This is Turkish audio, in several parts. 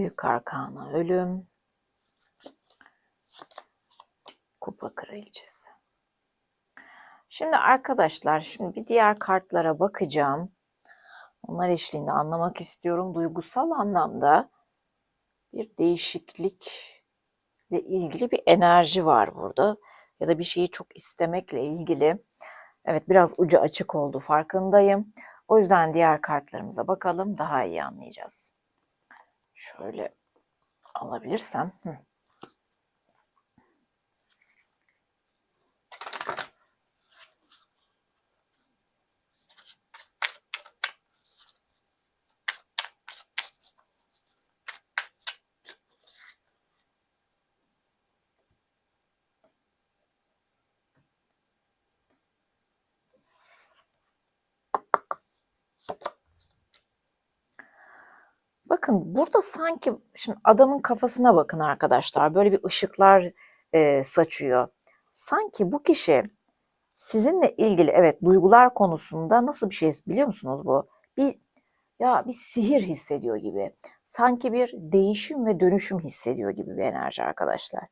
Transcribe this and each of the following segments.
Büyük arkana ölüm. Kupa kraliçesi. Şimdi arkadaşlar şimdi bir diğer kartlara bakacağım. Onlar eşliğinde anlamak istiyorum. Duygusal anlamda bir değişiklikle ilgili bir enerji var burada. Ya da bir şeyi çok istemekle ilgili. Evet biraz ucu açık oldu farkındayım. O yüzden diğer kartlarımıza bakalım daha iyi anlayacağız. Şöyle alabilirsem. Hı. Bakın burada sanki şimdi adamın kafasına bakın arkadaşlar. Böyle bir ışıklar e, saçıyor. Sanki bu kişi sizinle ilgili evet duygular konusunda nasıl bir şey biliyor musunuz bu? Bir ya bir sihir hissediyor gibi. Sanki bir değişim ve dönüşüm hissediyor gibi bir enerji arkadaşlar.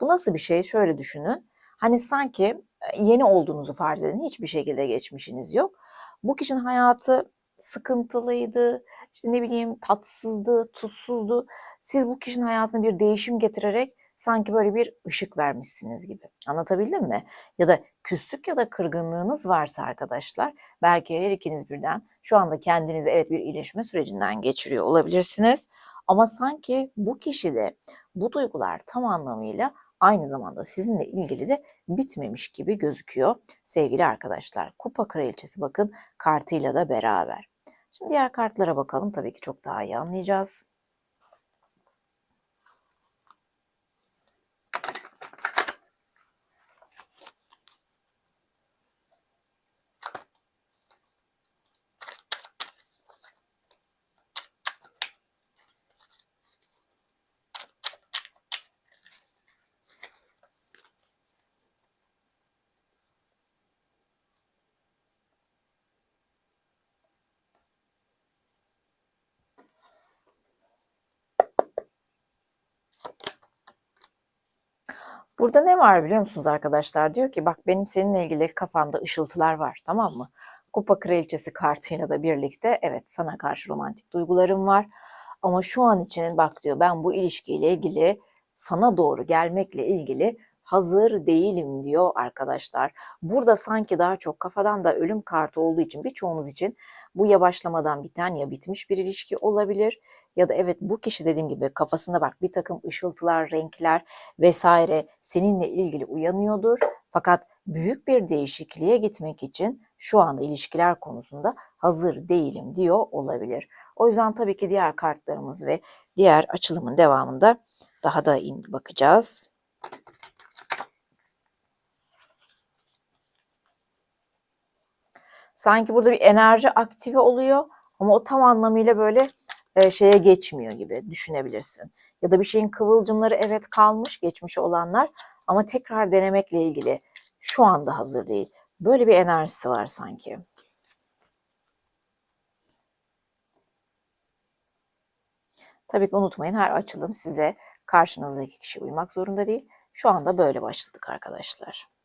Bu nasıl bir şey? Şöyle düşünün. Hani sanki yeni olduğunuzu farz edin. Hiçbir şekilde geçmişiniz yok. Bu kişinin hayatı sıkıntılıydı, işte ne bileyim tatsızdı, tuzsuzdu. Siz bu kişinin hayatına bir değişim getirerek sanki böyle bir ışık vermişsiniz gibi. Anlatabildim mi? Ya da küslük ya da kırgınlığınız varsa arkadaşlar belki her ikiniz birden şu anda kendinizi evet bir iyileşme sürecinden geçiriyor olabilirsiniz. Ama sanki bu kişide bu duygular tam anlamıyla aynı zamanda sizinle ilgili de bitmemiş gibi gözüküyor sevgili arkadaşlar. Kupa kraliçesi bakın kartıyla da beraber. Şimdi diğer kartlara bakalım. Tabii ki çok daha iyi anlayacağız. Burada ne var biliyor musunuz arkadaşlar? Diyor ki bak benim seninle ilgili kafamda ışıltılar var tamam mı? Kupa kraliçesi kartıyla da birlikte evet sana karşı romantik duygularım var. Ama şu an için bak diyor ben bu ilişkiyle ilgili sana doğru gelmekle ilgili hazır değilim diyor arkadaşlar. Burada sanki daha çok kafadan da ölüm kartı olduğu için birçoğunuz için bu yavaşlamadan biten ya bitmiş bir ilişki olabilir ya da evet bu kişi dediğim gibi kafasında bak bir takım ışıltılar, renkler vesaire seninle ilgili uyanıyordur. Fakat büyük bir değişikliğe gitmek için şu anda ilişkiler konusunda hazır değilim diyor olabilir. O yüzden tabii ki diğer kartlarımız ve diğer açılımın devamında daha da in bakacağız. Sanki burada bir enerji aktive oluyor ama o tam anlamıyla böyle e, şeye geçmiyor gibi düşünebilirsin. Ya da bir şeyin kıvılcımları evet kalmış geçmişe olanlar ama tekrar denemekle ilgili şu anda hazır değil. Böyle bir enerjisi var sanki. Tabii ki unutmayın her açılım size karşınızdaki kişi uymak zorunda değil. Şu anda böyle başladık arkadaşlar.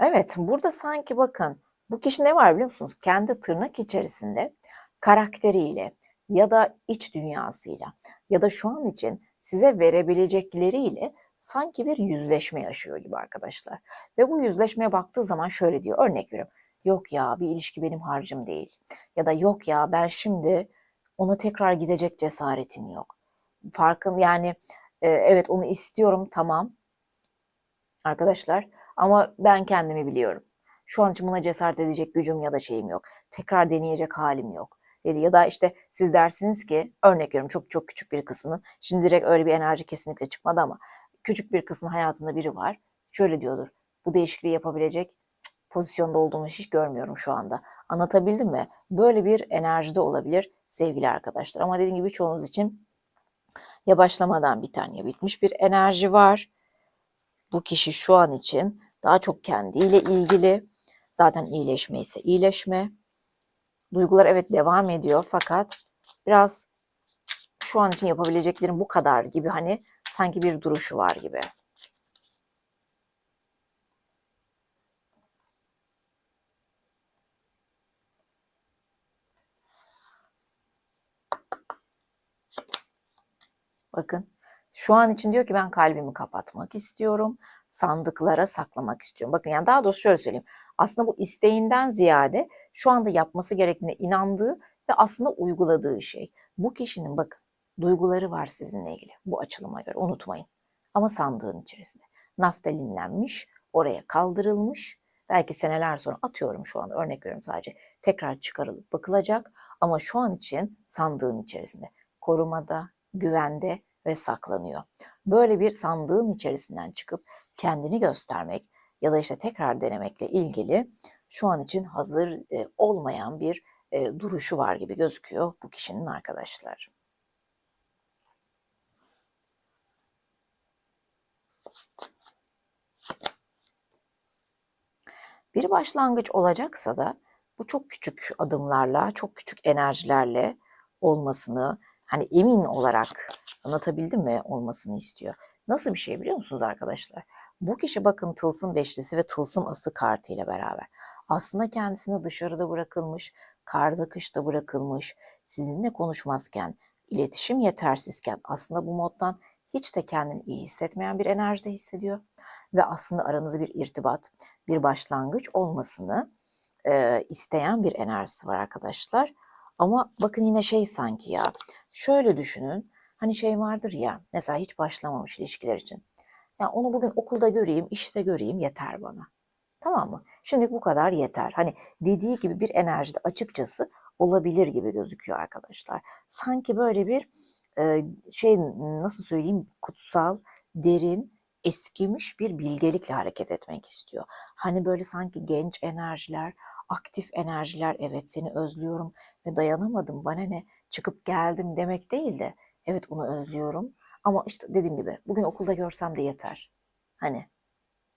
Evet, burada sanki bakın bu kişi ne var biliyor musunuz? Kendi tırnak içerisinde karakteriyle ya da iç dünyasıyla ya da şu an için size verebilecekleriyle sanki bir yüzleşme yaşıyor gibi arkadaşlar. Ve bu yüzleşmeye baktığı zaman şöyle diyor. Örnek veriyorum. Yok ya bir ilişki benim harcım değil. Ya da yok ya ben şimdi ona tekrar gidecek cesaretim yok. Farkın yani e, evet onu istiyorum tamam arkadaşlar ama ben kendimi biliyorum. Şu an için buna cesaret edecek gücüm ya da şeyim yok. Tekrar deneyecek halim yok dedi. Ya da işte siz dersiniz ki örnek veriyorum çok çok küçük bir kısmının şimdi direkt öyle bir enerji kesinlikle çıkmadı ama küçük bir kısmın hayatında biri var. Şöyle diyordur. Bu değişikliği yapabilecek pozisyonda olduğumu hiç görmüyorum şu anda. Anlatabildim mi? Böyle bir enerjide olabilir sevgili arkadaşlar. Ama dediğim gibi çoğunuz için ya başlamadan biten ya bitmiş bir enerji var. Bu kişi şu an için daha çok kendiyle ilgili. Zaten iyileşme ise iyileşme. Duygular evet devam ediyor fakat biraz şu an için yapabileceklerim bu kadar gibi hani sanki bir duruşu var gibi. Bakın şu an için diyor ki ben kalbimi kapatmak istiyorum. Sandıklara saklamak istiyorum. Bakın yani daha doğrusu şöyle söyleyeyim. Aslında bu isteğinden ziyade şu anda yapması gerektiğine inandığı ve aslında uyguladığı şey. Bu kişinin bakın duyguları var sizinle ilgili. Bu açılıma göre unutmayın. Ama sandığın içerisinde. Naftalinlenmiş, oraya kaldırılmış. Belki seneler sonra atıyorum şu an örnek veriyorum sadece. Tekrar çıkarılıp bakılacak. Ama şu an için sandığın içerisinde. Korumada, güvende ve saklanıyor. Böyle bir sandığın içerisinden çıkıp kendini göstermek ya da işte tekrar denemekle ilgili şu an için hazır e, olmayan bir e, duruşu var gibi gözüküyor bu kişinin arkadaşlar. Bir başlangıç olacaksa da bu çok küçük adımlarla, çok küçük enerjilerle olmasını hani emin olarak anlatabildim mi olmasını istiyor. Nasıl bir şey biliyor musunuz arkadaşlar? Bu kişi bakın tılsım beşlisi ve tılsım ası kartı ile beraber. Aslında kendisini dışarıda bırakılmış, karda kışta bırakılmış, sizinle konuşmazken, iletişim yetersizken aslında bu moddan hiç de kendini iyi hissetmeyen bir enerjide hissediyor. Ve aslında aranızda bir irtibat, bir başlangıç olmasını e, isteyen bir enerjisi var arkadaşlar. Ama bakın yine şey sanki ya, şöyle düşünün, hani şey vardır ya, mesela hiç başlamamış ilişkiler için. Ya onu bugün okulda göreyim, işte göreyim yeter bana. Tamam mı? Şimdi bu kadar yeter. Hani dediği gibi bir enerjide açıkçası olabilir gibi gözüküyor arkadaşlar. Sanki böyle bir e, şey nasıl söyleyeyim kutsal, derin, eskimiş bir bilgelikle hareket etmek istiyor. Hani böyle sanki genç enerjiler, aktif enerjiler evet seni özlüyorum ve dayanamadım bana ne çıkıp geldim demek değil de evet onu özlüyorum ama işte dediğim gibi bugün okulda görsem de yeter. Hani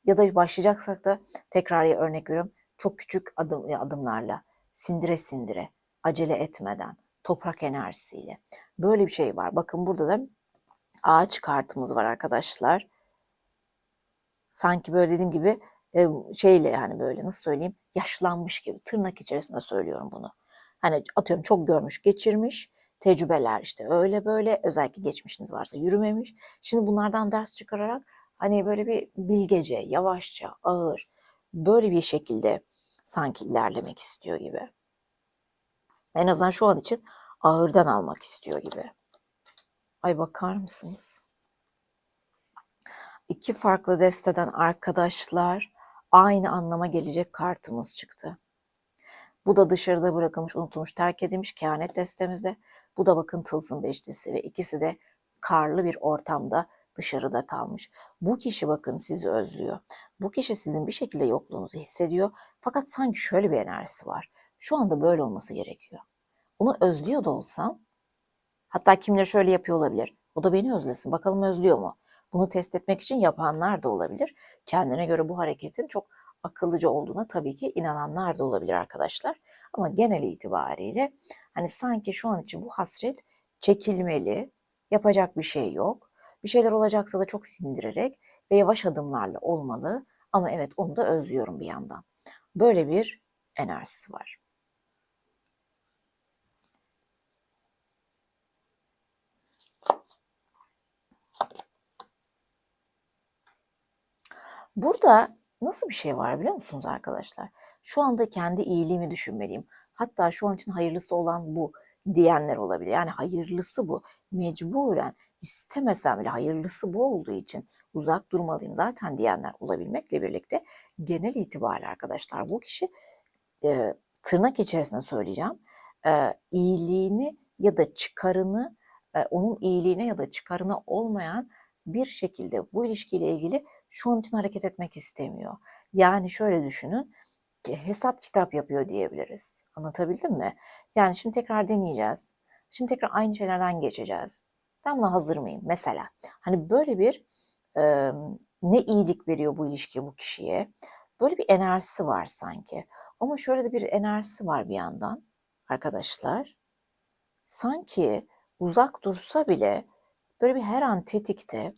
ya da başlayacaksak da tekrar ya örnek veriyorum çok küçük adım, adımlarla sindire sindire acele etmeden toprak enerjisiyle böyle bir şey var. Bakın burada da ağaç kartımız var arkadaşlar. Sanki böyle dediğim gibi şeyle yani böyle nasıl söyleyeyim yaşlanmış gibi tırnak içerisinde söylüyorum bunu. Hani atıyorum çok görmüş geçirmiş tecrübeler işte öyle böyle özellikle geçmişiniz varsa yürümemiş. Şimdi bunlardan ders çıkararak hani böyle bir bilgece, yavaşça, ağır böyle bir şekilde sanki ilerlemek istiyor gibi. En azından şu an için ağırdan almak istiyor gibi. Ay bakar mısınız? İki farklı desteden arkadaşlar aynı anlama gelecek kartımız çıktı. Bu da dışarıda bırakılmış, unutulmuş, terk edilmiş kehanet destemizde. Bu da bakın tılsım beşlisi ve ikisi de karlı bir ortamda dışarıda kalmış. Bu kişi bakın sizi özlüyor. Bu kişi sizin bir şekilde yokluğunuzu hissediyor. Fakat sanki şöyle bir enerjisi var. Şu anda böyle olması gerekiyor. Onu özlüyor da olsam, hatta kimleri şöyle yapıyor olabilir. O da beni özlesin. Bakalım özlüyor mu? Bunu test etmek için yapanlar da olabilir. Kendine göre bu hareketin çok akıllıca olduğuna tabii ki inananlar da olabilir arkadaşlar. Ama genel itibariyle hani sanki şu an için bu hasret çekilmeli, yapacak bir şey yok. Bir şeyler olacaksa da çok sindirerek ve yavaş adımlarla olmalı. Ama evet onu da özlüyorum bir yandan. Böyle bir enerjisi var. Burada nasıl bir şey var biliyor musunuz arkadaşlar? Şu anda kendi iyiliğimi düşünmeliyim. Hatta şu an için hayırlısı olan bu diyenler olabilir. Yani hayırlısı bu. Mecburen istemesem bile hayırlısı bu olduğu için uzak durmalıyım zaten diyenler olabilmekle birlikte genel itibariyle arkadaşlar bu kişi e, tırnak içerisinde söyleyeceğim e, iyiliğini ya da çıkarını e, onun iyiliğine ya da çıkarına olmayan bir şekilde bu ilişkiyle ilgili şu an için hareket etmek istemiyor. Yani şöyle düşünün hesap kitap yapıyor diyebiliriz. Anlatabildim mi? Yani şimdi tekrar deneyeceğiz. Şimdi tekrar aynı şeylerden geçeceğiz. Ben buna hazır mıyım? Mesela hani böyle bir e, ne iyilik veriyor bu ilişki bu kişiye? Böyle bir enerjisi var sanki. Ama şöyle de bir enerjisi var bir yandan arkadaşlar. Sanki uzak dursa bile böyle bir her an tetikte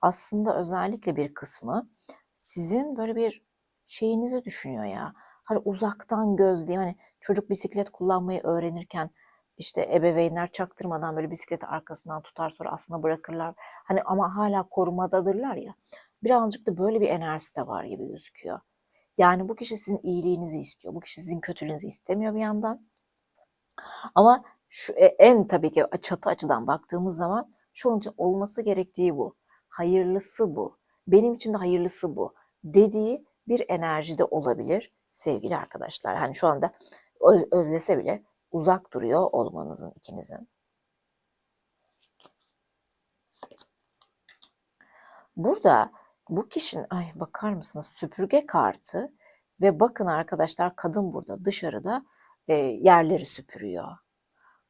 aslında özellikle bir kısmı sizin böyle bir şeyinizi düşünüyor ya. Hani uzaktan gözleyeyim hani çocuk bisiklet kullanmayı öğrenirken işte ebeveynler çaktırmadan böyle bisikleti arkasından tutar sonra aslında bırakırlar. Hani ama hala korumadadırlar ya. Birazcık da böyle bir enerjisi de var gibi gözüküyor. Yani bu kişi sizin iyiliğinizi istiyor. Bu kişi sizin kötülüğünüzü istemiyor bir yandan. Ama şu e, en tabii ki çatı açıdan baktığımız zaman şu an için olması gerektiği bu. Hayırlısı bu. Benim için de hayırlısı bu dediği bir enerji de olabilir sevgili arkadaşlar. Hani şu anda öz- özlese bile uzak duruyor olmanızın ikinizin. Burada bu kişinin ay bakar mısınız süpürge kartı ve bakın arkadaşlar kadın burada dışarıda e, yerleri süpürüyor.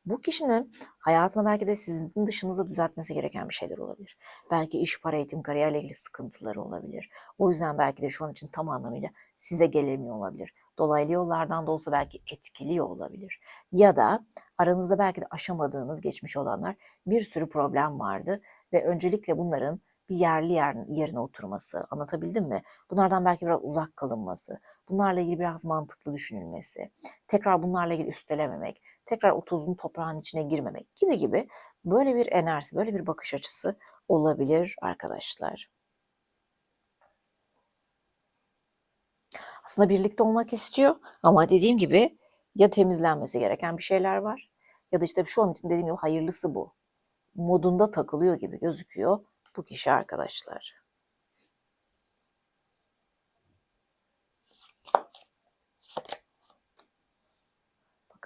Bu kişinin hayatında belki de sizin dışınızda düzeltmesi gereken bir şeyler olabilir. Belki iş, para, eğitim, kariyerle ilgili sıkıntıları olabilir. O yüzden belki de şu an için tam anlamıyla size gelemiyor olabilir. Dolaylı yollardan da olsa belki etkiliyor olabilir. Ya da aranızda belki de aşamadığınız geçmiş olanlar bir sürü problem vardı ve öncelikle bunların bir yerli yer, yerine oturması, anlatabildim mi? Bunlardan belki biraz uzak kalınması, bunlarla ilgili biraz mantıklı düşünülmesi, tekrar bunlarla ilgili üstelememek, tekrar o tozun toprağın içine girmemek gibi gibi böyle bir enerjisi, böyle bir bakış açısı olabilir arkadaşlar. Aslında birlikte olmak istiyor ama dediğim gibi ya temizlenmesi gereken bir şeyler var ya da işte şu an için dediğim gibi hayırlısı bu. Modunda takılıyor gibi gözüküyor bu kişi arkadaşlar.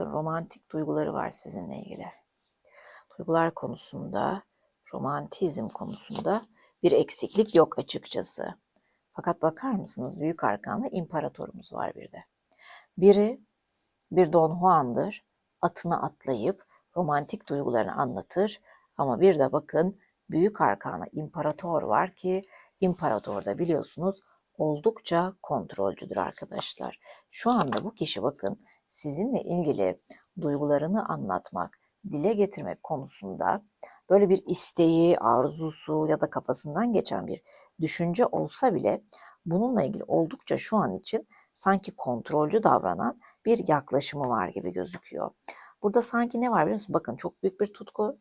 Bakın romantik duyguları var sizinle ilgili. Duygular konusunda, romantizm konusunda bir eksiklik yok açıkçası. Fakat bakar mısınız büyük arkanda imparatorumuz var bir de. Biri bir Don Juan'dır. Atına atlayıp romantik duygularını anlatır. Ama bir de bakın büyük arkana imparator var ki imparator da biliyorsunuz oldukça kontrolcüdür arkadaşlar. Şu anda bu kişi bakın sizinle ilgili duygularını anlatmak, dile getirmek konusunda böyle bir isteği, arzusu ya da kafasından geçen bir düşünce olsa bile bununla ilgili oldukça şu an için sanki kontrolcü davranan bir yaklaşımı var gibi gözüküyor. Burada sanki ne var biliyor musun? Bakın çok büyük bir tutku.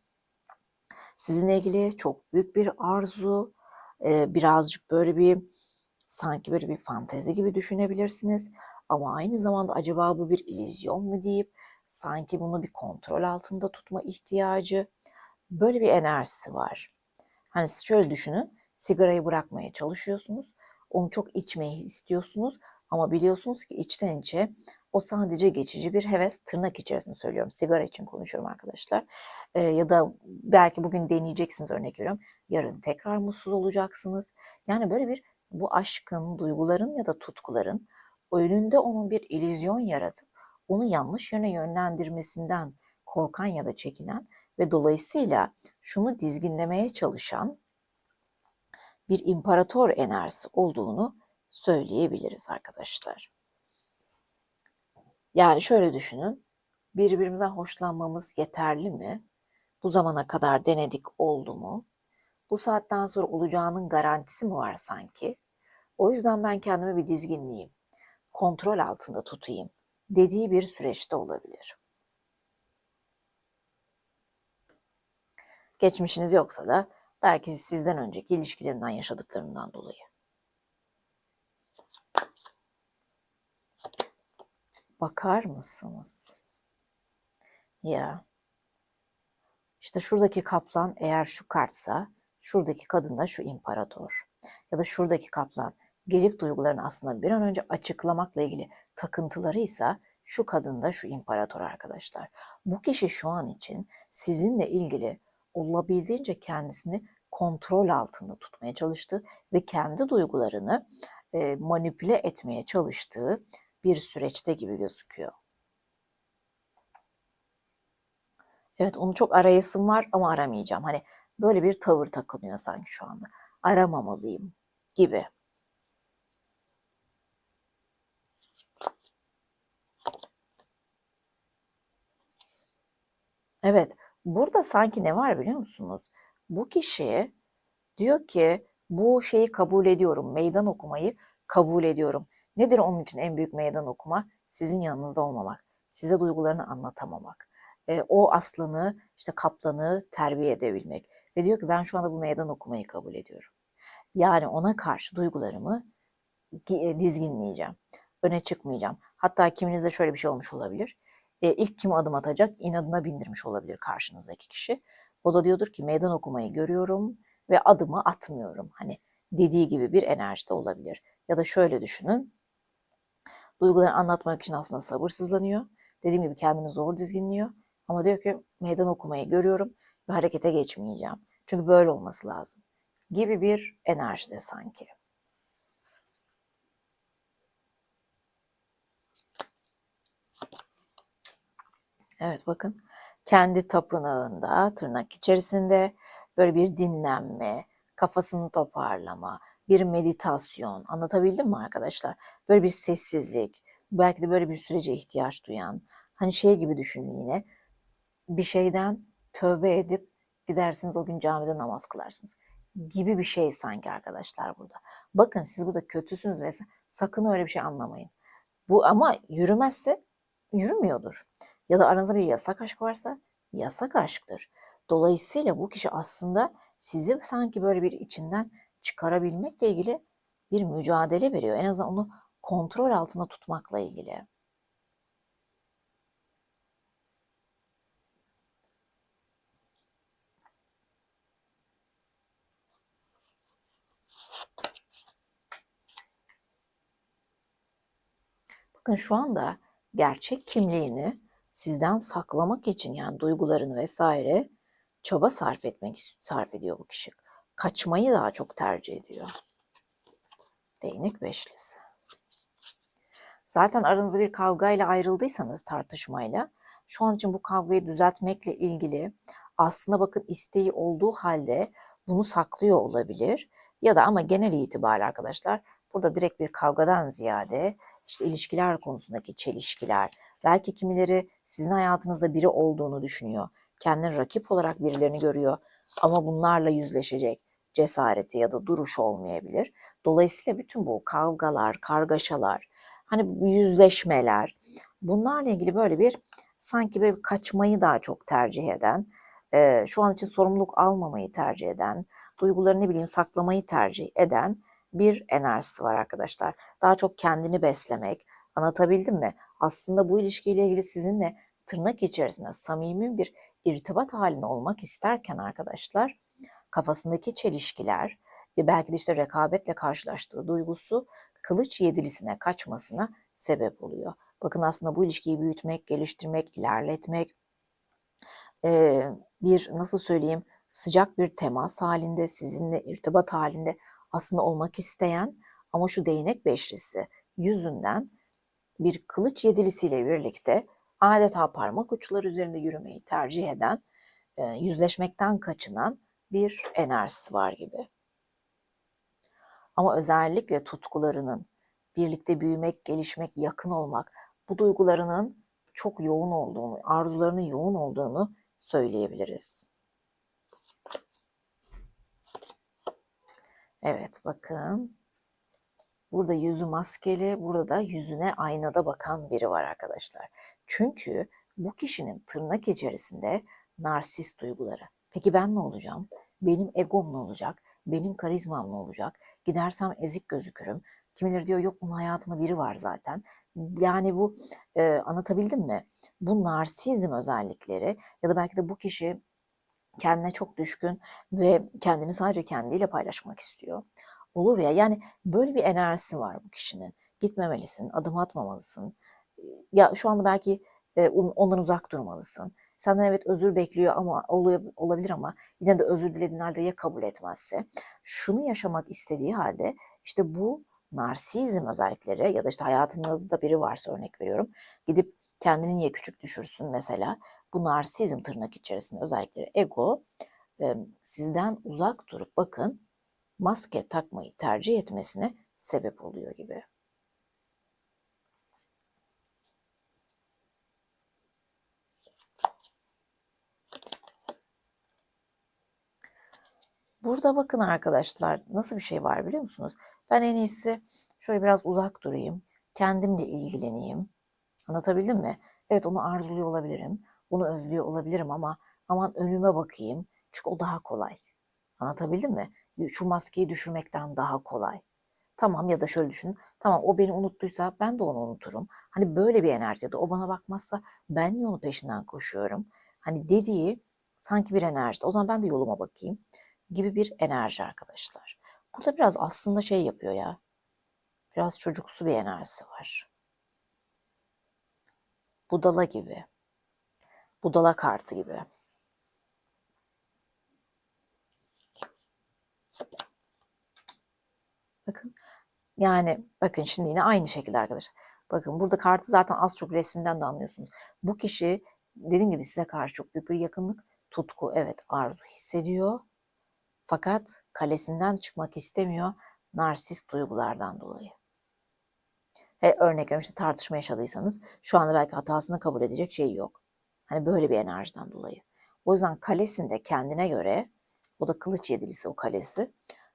Sizinle ilgili çok büyük bir arzu. birazcık böyle bir sanki böyle bir fantezi gibi düşünebilirsiniz. Ama aynı zamanda acaba bu bir illüzyon mu deyip sanki bunu bir kontrol altında tutma ihtiyacı böyle bir enerjisi var. Hani siz şöyle düşünün sigarayı bırakmaya çalışıyorsunuz. Onu çok içmeyi istiyorsunuz ama biliyorsunuz ki içten içe o sadece geçici bir heves tırnak içerisinde söylüyorum. Sigara için konuşuyorum arkadaşlar. Ee, ya da belki bugün deneyeceksiniz örnek veriyorum. Yarın tekrar mutsuz olacaksınız. Yani böyle bir bu aşkın, duyguların ya da tutkuların önünde onun bir illüzyon yaratıp onu yanlış yöne yönlendirmesinden korkan ya da çekinen ve dolayısıyla şunu dizginlemeye çalışan bir imparator enerjisi olduğunu söyleyebiliriz arkadaşlar. Yani şöyle düşünün, birbirimizden hoşlanmamız yeterli mi? Bu zamana kadar denedik oldu mu? Bu saatten sonra olacağının garantisi mi var sanki? O yüzden ben kendimi bir dizginleyeyim, kontrol altında tutayım dediği bir süreçte olabilir. Geçmişiniz yoksa da belki sizden önceki ilişkilerinden yaşadıklarından dolayı. Bakar mısınız? Ya. İşte şuradaki kaplan eğer şu kartsa, şuradaki kadın da şu imparator. Ya da şuradaki kaplan gelip duygularını aslında bir an önce açıklamakla ilgili takıntılarıysa şu kadın da şu imparator arkadaşlar. Bu kişi şu an için sizinle ilgili olabildiğince kendisini kontrol altında tutmaya çalıştı ve kendi duygularını e, manipüle etmeye çalıştığı bir süreçte gibi gözüküyor. Evet onu çok arayasım var ama aramayacağım. Hani böyle bir tavır takınıyor sanki şu anda. Aramamalıyım gibi. Evet, burada sanki ne var biliyor musunuz? Bu kişi diyor ki bu şeyi kabul ediyorum, meydan okumayı kabul ediyorum. Nedir onun için en büyük meydan okuma? Sizin yanınızda olmamak, size duygularını anlatamamak. E, o aslanı, işte kaplanı terbiye edebilmek. Ve diyor ki ben şu anda bu meydan okumayı kabul ediyorum. Yani ona karşı duygularımı e, dizginleyeceğim. Öne çıkmayacağım. Hatta kiminizde şöyle bir şey olmuş olabilir. E, ilk kim adım atacak inadına bindirmiş olabilir karşınızdaki kişi. O da diyordur ki meydan okumayı görüyorum ve adımı atmıyorum. Hani dediği gibi bir enerjide olabilir. Ya da şöyle düşünün. Duygularını anlatmak için aslında sabırsızlanıyor. Dediğim gibi kendini zor dizginliyor. Ama diyor ki meydan okumayı görüyorum ve harekete geçmeyeceğim. Çünkü böyle olması lazım. Gibi bir enerjide sanki. Evet bakın kendi tapınağında tırnak içerisinde böyle bir dinlenme, kafasını toparlama, bir meditasyon anlatabildim mi arkadaşlar? Böyle bir sessizlik, belki de böyle bir sürece ihtiyaç duyan, hani şey gibi düşünün yine bir şeyden tövbe edip gidersiniz o gün camide namaz kılarsınız gibi bir şey sanki arkadaşlar burada. Bakın siz burada kötüsünüz ve sakın öyle bir şey anlamayın. Bu ama yürümezse yürümüyordur. Ya da aranızda bir yasak aşk varsa yasak aşktır. Dolayısıyla bu kişi aslında sizi sanki böyle bir içinden çıkarabilmekle ilgili bir mücadele veriyor. En azından onu kontrol altında tutmakla ilgili. Bakın şu anda gerçek kimliğini sizden saklamak için yani duygularını vesaire çaba sarf etmek sarf ediyor bu kişi. Kaçmayı daha çok tercih ediyor. Değnek beşlisi. Zaten aranızda bir kavgayla ayrıldıysanız tartışmayla şu an için bu kavgayı düzeltmekle ilgili aslında bakın isteği olduğu halde bunu saklıyor olabilir. Ya da ama genel itibariyle arkadaşlar burada direkt bir kavgadan ziyade işte ilişkiler konusundaki çelişkiler, belki kimileri sizin hayatınızda biri olduğunu düşünüyor. Kendini rakip olarak birilerini görüyor ama bunlarla yüzleşecek cesareti ya da duruş olmayabilir. Dolayısıyla bütün bu kavgalar, kargaşalar, hani yüzleşmeler bunlarla ilgili böyle bir sanki bir kaçmayı daha çok tercih eden, şu an için sorumluluk almamayı tercih eden, duygularını ne bileyim saklamayı tercih eden bir enerjisi var arkadaşlar. Daha çok kendini beslemek. Anlatabildim mi? Aslında bu ilişkiyle ilgili sizinle tırnak içerisinde samimi bir irtibat halinde olmak isterken arkadaşlar kafasındaki çelişkiler ve belki de işte rekabetle karşılaştığı duygusu kılıç yedilisine kaçmasına sebep oluyor. Bakın aslında bu ilişkiyi büyütmek, geliştirmek, ilerletmek, bir nasıl söyleyeyim sıcak bir temas halinde, sizinle irtibat halinde aslında olmak isteyen ama şu değnek beşlisi yüzünden bir kılıç yedilisiyle birlikte adeta parmak uçları üzerinde yürümeyi tercih eden, e, yüzleşmekten kaçınan bir enerjisi var gibi. Ama özellikle tutkularının, birlikte büyümek, gelişmek, yakın olmak, bu duygularının çok yoğun olduğunu, arzularının yoğun olduğunu söyleyebiliriz. Evet bakın. Burada yüzü maskeli, burada da yüzüne aynada bakan biri var arkadaşlar. Çünkü bu kişinin tırnak içerisinde narsist duyguları. Peki ben ne olacağım? Benim egom ne olacak? Benim karizmam ne olacak? Gidersem ezik gözükürüm. Kimileri diyor yok onun hayatında biri var zaten Yani bu e, anlatabildim mi? Bu narsizm özellikleri ya da belki de bu kişi kendine çok düşkün ve kendini sadece kendiyle paylaşmak istiyor. Olur ya yani böyle bir enerjisi var bu kişinin. Gitmemelisin, adım atmamalısın. Ya şu anda belki e, ondan uzak durmalısın. Senden evet özür bekliyor ama olabilir ama yine de özür dilediğin halde ya kabul etmezse. Şunu yaşamak istediği halde işte bu narsizm özellikleri ya da işte hayatınızda biri varsa örnek veriyorum. Gidip kendini niye küçük düşürsün mesela. Bu narsizm tırnak içerisinde özellikleri ego sizden uzak durup bakın maske takmayı tercih etmesine sebep oluyor gibi. Burada bakın arkadaşlar nasıl bir şey var biliyor musunuz? Ben en iyisi şöyle biraz uzak durayım. Kendimle ilgileneyim. Anlatabildim mi? Evet onu arzuluyor olabilirim. Onu özlüyor olabilirim ama aman önüme bakayım. Çünkü o daha kolay. Anlatabildim mi? Şu maskeyi düşürmekten daha kolay. Tamam ya da şöyle düşünün. Tamam o beni unuttuysa ben de onu unuturum. Hani böyle bir enerji o bana bakmazsa ben niye onun peşinden koşuyorum? Hani dediği sanki bir enerji. O zaman ben de yoluma bakayım gibi bir enerji arkadaşlar. Burada biraz aslında şey yapıyor ya. Biraz çocuksu bir enerjisi var. Budala gibi. Budala kartı gibi. Bakın. Yani bakın şimdi yine aynı şekilde arkadaşlar. Bakın burada kartı zaten az çok resimden de anlıyorsunuz. Bu kişi dediğim gibi size karşı çok büyük bir yakınlık, tutku, evet arzu hissediyor. Fakat kalesinden çıkmak istemiyor narsist duygulardan dolayı. He, örnek veriyorum işte tartışma yaşadıysanız şu anda belki hatasını kabul edecek şey yok. Hani böyle bir enerjiden dolayı. O yüzden kalesinde kendine göre o da kılıç yedilisi o kalesi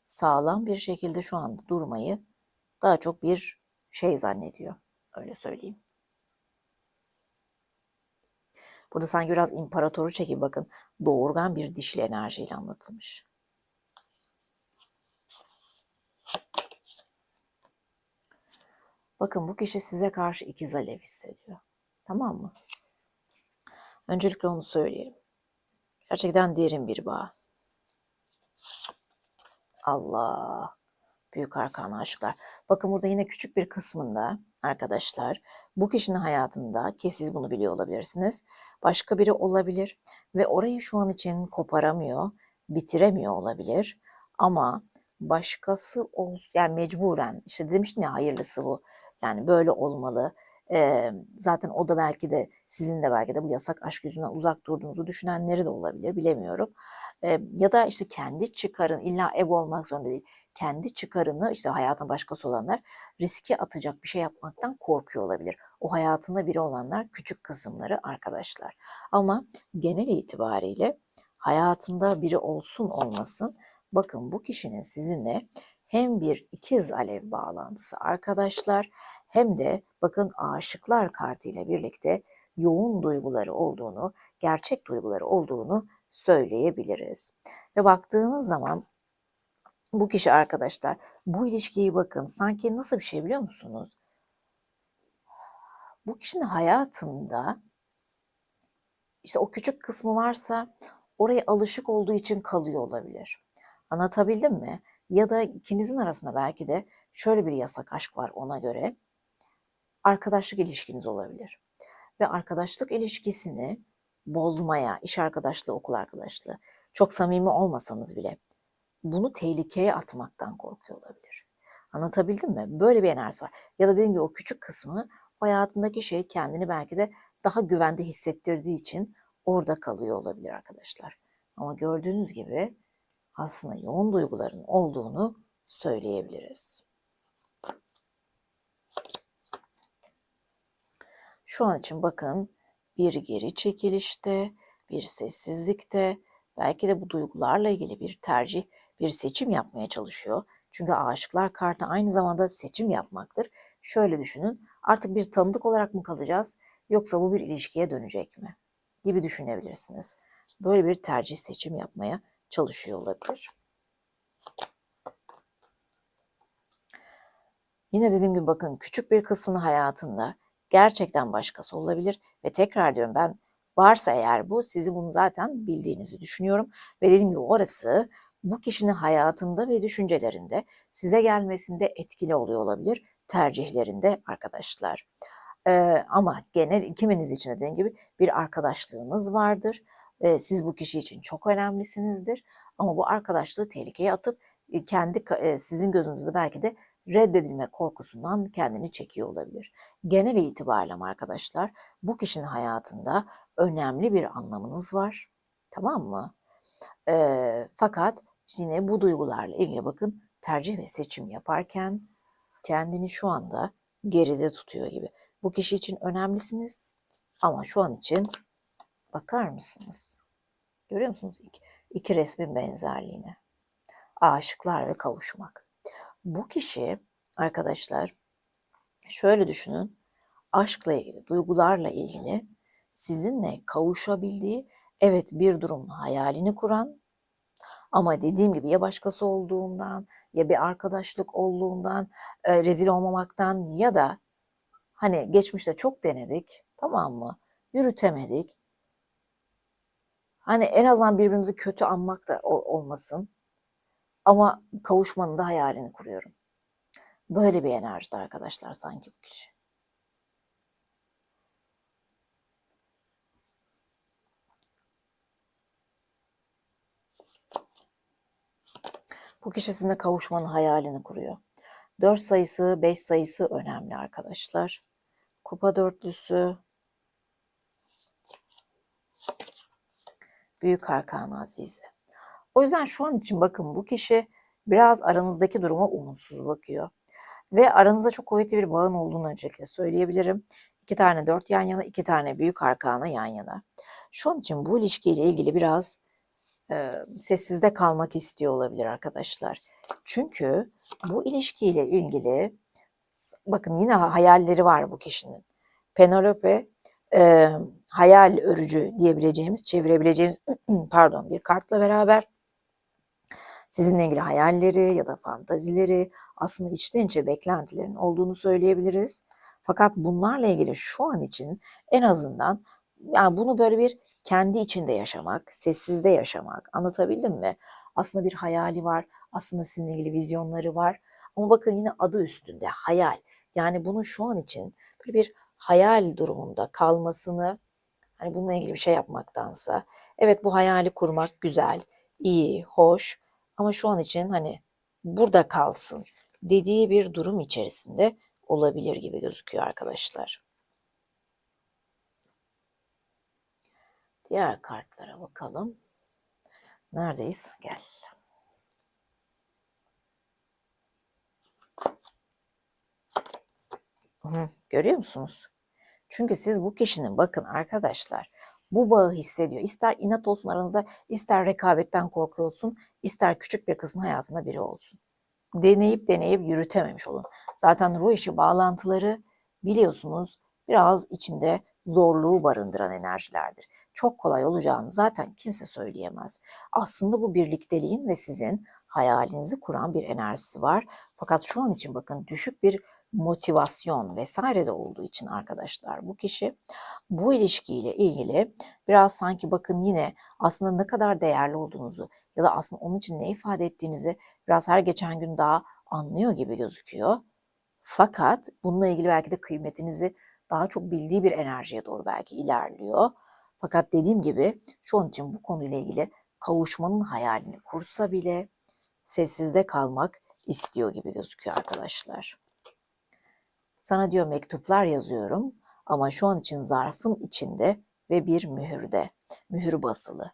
sağlam bir şekilde şu anda durmayı daha çok bir şey zannediyor. Öyle söyleyeyim. Burada sanki biraz imparatoru çekip bakın doğurgan bir dişli enerjiyle anlatılmış. Bakın bu kişi size karşı ikiz alev hissediyor. Tamam mı? Öncelikle onu söyleyelim. Gerçekten derin bir bağ. Allah. Büyük arkan aşklar. Bakın burada yine küçük bir kısmında arkadaşlar bu kişinin hayatında ki siz bunu biliyor olabilirsiniz. Başka biri olabilir ve orayı şu an için koparamıyor, bitiremiyor olabilir. Ama başkası olsun yani mecburen işte demiştim ya hayırlısı bu yani böyle olmalı. E, zaten o da belki de sizin de belki de bu yasak aşk yüzünden uzak durduğunuzu düşünenleri de olabilir bilemiyorum. E, ya da işte kendi çıkarın illa ego olmak zorunda değil. Kendi çıkarını işte hayatın başkası olanlar riske atacak bir şey yapmaktan korkuyor olabilir. O hayatında biri olanlar küçük kısımları arkadaşlar. Ama genel itibariyle hayatında biri olsun olmasın bakın bu kişinin sizinle hem bir ikiz alev bağlantısı arkadaşlar hem de bakın aşıklar kartı ile birlikte yoğun duyguları olduğunu, gerçek duyguları olduğunu söyleyebiliriz. Ve baktığınız zaman bu kişi arkadaşlar bu ilişkiyi bakın sanki nasıl bir şey biliyor musunuz? Bu kişinin hayatında işte o küçük kısmı varsa oraya alışık olduğu için kalıyor olabilir. Anlatabildim mi? Ya da ikinizin arasında belki de şöyle bir yasak aşk var ona göre arkadaşlık ilişkiniz olabilir. Ve arkadaşlık ilişkisini bozmaya, iş arkadaşlığı, okul arkadaşlığı, çok samimi olmasanız bile bunu tehlikeye atmaktan korkuyor olabilir. Anlatabildim mi? Böyle bir enerjisi var. Ya da dediğim gibi o küçük kısmı hayatındaki şey kendini belki de daha güvende hissettirdiği için orada kalıyor olabilir arkadaşlar. Ama gördüğünüz gibi aslında yoğun duyguların olduğunu söyleyebiliriz. Şu an için bakın bir geri çekilişte, bir sessizlikte, belki de bu duygularla ilgili bir tercih, bir seçim yapmaya çalışıyor. Çünkü aşıklar kartı aynı zamanda seçim yapmaktır. Şöyle düşünün, artık bir tanıdık olarak mı kalacağız yoksa bu bir ilişkiye dönecek mi? Gibi düşünebilirsiniz. Böyle bir tercih seçim yapmaya çalışıyor olabilir. Yine dediğim gibi bakın küçük bir kısmını hayatında gerçekten başkası olabilir ve tekrar diyorum ben varsa eğer bu sizi bunu zaten bildiğinizi düşünüyorum ve dediğim gibi orası bu kişinin hayatında ve düşüncelerinde size gelmesinde etkili oluyor olabilir tercihlerinde arkadaşlar. Ee, ama genel ikiminiz için de dediğim gibi bir arkadaşlığınız vardır. Ee, siz bu kişi için çok önemlisinizdir. Ama bu arkadaşlığı tehlikeye atıp kendi sizin gözünüzde belki de reddedilme korkusundan kendini çekiyor olabilir. Genel itibariyle arkadaşlar bu kişinin hayatında önemli bir anlamınız var. Tamam mı? Ee, fakat yine bu duygularla ilgili bakın tercih ve seçim yaparken kendini şu anda geride tutuyor gibi. Bu kişi için önemlisiniz ama şu an için bakar mısınız? Görüyor musunuz iki, iki resmin benzerliğine? Aşıklar ve kavuşmak. Bu kişi arkadaşlar şöyle düşünün. Aşkla ilgili, duygularla ilgili sizinle kavuşabildiği evet bir durumun hayalini kuran ama dediğim gibi ya başkası olduğundan ya bir arkadaşlık olduğundan e, rezil olmamaktan ya da hani geçmişte çok denedik tamam mı? Yürütemedik. Hani en azından birbirimizi kötü anmak da olmasın. Ama kavuşmanın da hayalini kuruyorum. Böyle bir enerjide arkadaşlar sanki bu kişi. Bu kişi sizinle kavuşmanın hayalini kuruyor. 4 sayısı, 5 sayısı önemli arkadaşlar. Kupa dörtlüsü, Büyük Arkan Azize. O yüzden şu an için bakın bu kişi biraz aranızdaki duruma umutsuz bakıyor. Ve aranızda çok kuvvetli bir bağın olduğunu öncelikle söyleyebilirim. İki tane dört yan yana, iki tane büyük arkana yan yana. Şu an için bu ilişkiyle ilgili biraz e, sessizde kalmak istiyor olabilir arkadaşlar. Çünkü bu ilişkiyle ilgili bakın yine hayalleri var bu kişinin. Penelope e, hayal örücü diyebileceğimiz, çevirebileceğimiz pardon bir kartla beraber sizinle ilgili hayalleri ya da fantazileri aslında içten içe beklentilerin olduğunu söyleyebiliriz. Fakat bunlarla ilgili şu an için en azından yani bunu böyle bir kendi içinde yaşamak, sessizde yaşamak anlatabildim mi? Aslında bir hayali var, aslında sizinle ilgili vizyonları var. Ama bakın yine adı üstünde hayal. Yani bunun şu an için böyle bir hayal durumunda kalmasını hani bununla ilgili bir şey yapmaktansa evet bu hayali kurmak güzel, iyi, hoş ama şu an için hani burada kalsın dediği bir durum içerisinde olabilir gibi gözüküyor arkadaşlar. Diğer kartlara bakalım. Neredeyiz? Gel. Görüyor musunuz? Çünkü siz bu kişinin bakın arkadaşlar bu bağı hissediyor. İster inat olsun aranızda, ister rekabetten korku olsun, ister küçük bir kızın hayatında biri olsun. Deneyip deneyip yürütememiş olun. Zaten ruh işi bağlantıları biliyorsunuz biraz içinde zorluğu barındıran enerjilerdir. Çok kolay olacağını zaten kimse söyleyemez. Aslında bu birlikteliğin ve sizin hayalinizi kuran bir enerjisi var. Fakat şu an için bakın düşük bir motivasyon vesaire de olduğu için arkadaşlar bu kişi bu ilişkiyle ilgili biraz sanki bakın yine aslında ne kadar değerli olduğunuzu ya da aslında onun için ne ifade ettiğinizi biraz her geçen gün daha anlıyor gibi gözüküyor. Fakat bununla ilgili belki de kıymetinizi daha çok bildiği bir enerjiye doğru belki ilerliyor. Fakat dediğim gibi şu an için bu konuyla ilgili kavuşmanın hayalini kursa bile sessizde kalmak istiyor gibi gözüküyor arkadaşlar. Sana diyor mektuplar yazıyorum ama şu an için zarfın içinde ve bir mühürde, mühür basılı.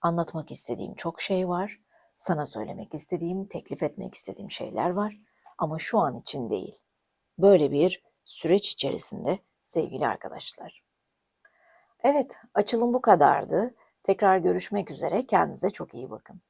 Anlatmak istediğim çok şey var. Sana söylemek istediğim, teklif etmek istediğim şeyler var ama şu an için değil. Böyle bir süreç içerisinde sevgili arkadaşlar. Evet, açılım bu kadardı. Tekrar görüşmek üzere. Kendinize çok iyi bakın.